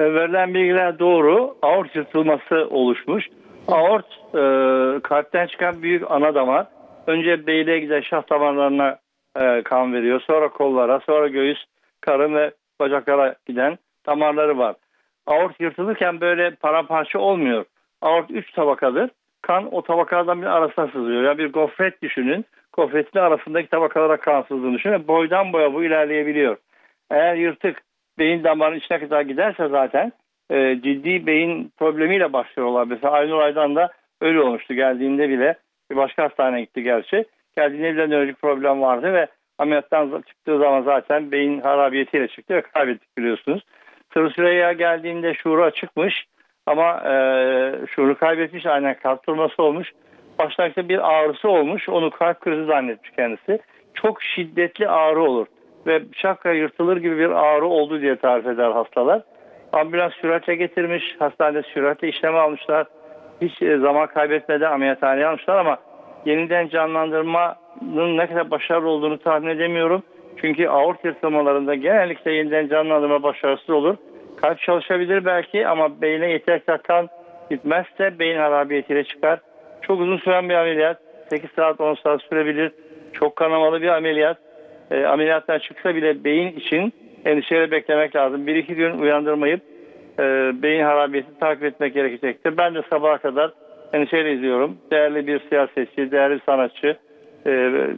E, verilen bilgiler doğru. Aort yırtılması oluşmuş. Aort e, kalpten çıkan büyük ana damar. Önce beyine giden şah damarlarına e, kan veriyor. Sonra kollara, sonra göğüs, karın ve bacaklara giden damarları var. Aort yırtılırken böyle paramparça olmuyor. Aort 3 tabakadır. Kan o tabakalardan bir arasına sızıyor. Yani bir gofret düşünün. Gofretin arasındaki tabakalara kan sızdığını düşünün. Boydan boya bu ilerleyebiliyor. Eğer yırtık beyin damarının içine kadar giderse zaten e, ciddi beyin problemiyle başlıyorlar. Mesela Aynur Aydan da öyle olmuştu. Geldiğinde bile bir başka hastaneye gitti gerçi. Geldiğinde bile nörolojik problem vardı ve ameliyattan çıktığı zaman zaten beyin harabiyetiyle çıktı ve kaybettik biliyorsunuz. Sırrı Süreyya geldiğinde şuuru açıkmış ama e, şuuru kaybetmiş aynen kalp durması olmuş. Başlangıçta bir ağrısı olmuş onu kalp krizi zannetmiş kendisi. Çok şiddetli ağrı olur ve şakra yırtılır gibi bir ağrı oldu diye tarif eder hastalar. Ambulans süratle getirmiş, hastanede süratle işlem almışlar. Hiç e, zaman kaybetmeden ameliyathaneye almışlar ama yeniden canlandırmanın ne kadar başarılı olduğunu tahmin edemiyorum. Çünkü aort yırtılmalarında genellikle yeniden canlandırma başarısız olur. Kalp çalışabilir belki ama beyne yeterli kan gitmezse beyin harabiyetiyle çıkar. Çok uzun süren bir ameliyat. 8 saat 10 saat sürebilir. Çok kanamalı bir ameliyat. E, ameliyattan çıksa bile beyin için endişeyle beklemek lazım. Bir iki gün uyandırmayıp e, beyin harabiyetini takip etmek gerekecektir. Ben de sabaha kadar endişeyle izliyorum. Değerli bir siyasetçi, değerli sanatçı, e,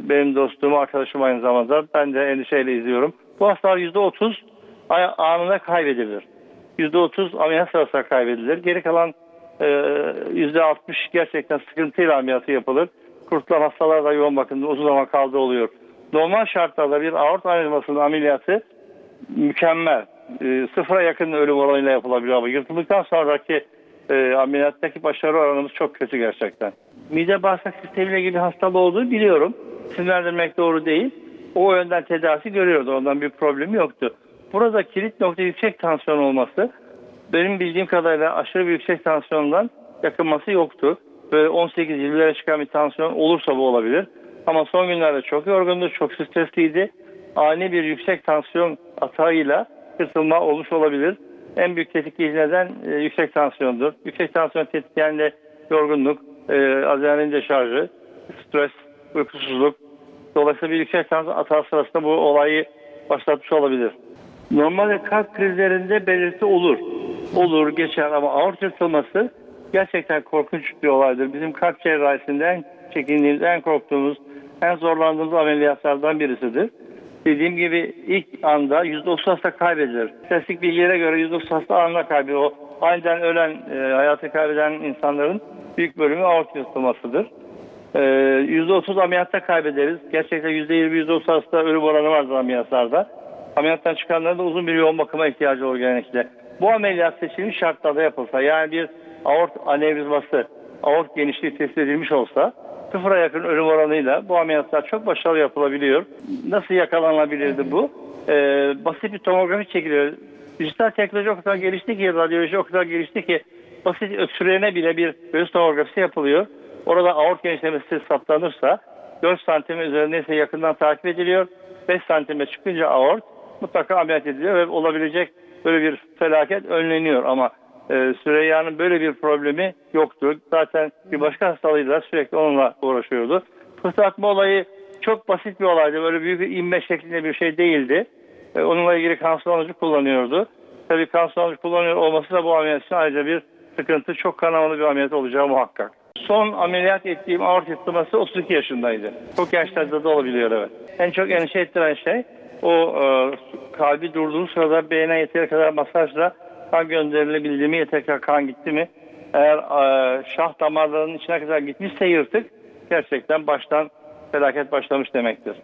benim dostum, arkadaşım aynı zamanda. Ben de endişeyle izliyorum. Bu hastalar %30 ay- anında kaybedilir. %30 ameliyat sırasında kaybedilir. Geri kalan e, %60 gerçekten sıkıntıyla ameliyatı yapılır. Kurtulan hastalar da yoğun bakımda uzun zaman kaldığı oluyor. Normal şartlarda bir aort anevrizmasının ameliyatı mükemmel. E, sıfıra yakın ölüm oranıyla yapılabiliyor ama yırtıldıktan sonraki e, ameliyattaki başarı oranımız çok kötü gerçekten. Mide bağırsak sistemiyle ilgili hastalığı olduğunu biliyorum. Sinirlendirmek doğru değil. O yönden tedavisi görüyordu. Ondan bir problemi yoktu. Burada kilit nokta yüksek tansiyon olması benim bildiğim kadarıyla aşırı bir yüksek tansiyondan yakınması yoktu. Böyle 18-20'lere çıkan bir tansiyon olursa bu olabilir. Ama son günlerde çok yorgundu, çok stresliydi. Ani bir yüksek tansiyon atağıyla kısılma olmuş olabilir. En büyük tetikleyici neden e, yüksek tansiyondur. Yüksek tansiyon tetikleyen de yorgunluk, e, adrenalin deşarjı, stres, uykusuzluk. Dolayısıyla bir yüksek tansiyon atağı sırasında bu olayı başlatmış olabilir. Normalde kalp krizlerinde belirti olur. Olur, geçer ama aort yırtılması gerçekten korkunç bir olaydır. Bizim kalp cerrahisinde en çekindiğimiz, en korktuğumuz, en zorlandığımız ameliyatlardan birisidir. Dediğim gibi ilk anda %30 hasta kaybedilir. Statistik bilgilere göre %30 hasta anında kaybedilir. O aniden ölen, e, hayatı kaybeden insanların büyük bölümü aort yırtılmasıdır. Ee, %30 ameliyatta kaybederiz. Gerçekten %20, %30 hasta ölüm oranı vardır ameliyatlarda. Ameliyattan çıkanların da uzun bir yoğun bakıma ihtiyacı olur genellikle. Bu ameliyat seçilmiş şartlarda yapılsa yani bir aort anevrizması, aort genişliği tespit edilmiş olsa sıfıra yakın ölüm oranıyla bu ameliyatlar çok başarılı yapılabiliyor. Nasıl yakalanabilirdi bu? Ee, basit bir tomografi çekiliyor. Dijital teknoloji o kadar gelişti ki, radyoloji o kadar gelişti ki basit öksürüğüne bile bir göğüs tomografisi yapılıyor. Orada aort genişlemesi saptanırsa 4 santim üzerindeyse yakından takip ediliyor. 5 santime çıkınca aort mutlaka ameliyat ediliyor ve olabilecek böyle bir felaket önleniyor ama e, Süreyya'nın böyle bir problemi yoktu. Zaten bir başka hastalığıyla sürekli onunla uğraşıyordu. Fırsatma olayı çok basit bir olaydı. Böyle büyük bir inme şeklinde bir şey değildi. E, onunla ilgili kan sulandırıcı kullanıyordu. Tabii kan sulandırıcı kullanıyor olması da bu ameliyat için ayrıca bir sıkıntı. Çok kanamalı bir ameliyat olacağı muhakkak. Son ameliyat ettiğim aort yırtılması 32 yaşındaydı. Çok yaşlarda da olabiliyor evet. En çok endişe ettiren şey o e, kalbi durduğu sırada beyne yeteri kadar masajla kan gönderilebildi mi, kadar kan gitti mi? Eğer e, şah damarlarının içine kadar gitmişse yırtık gerçekten baştan felaket başlamış demektir.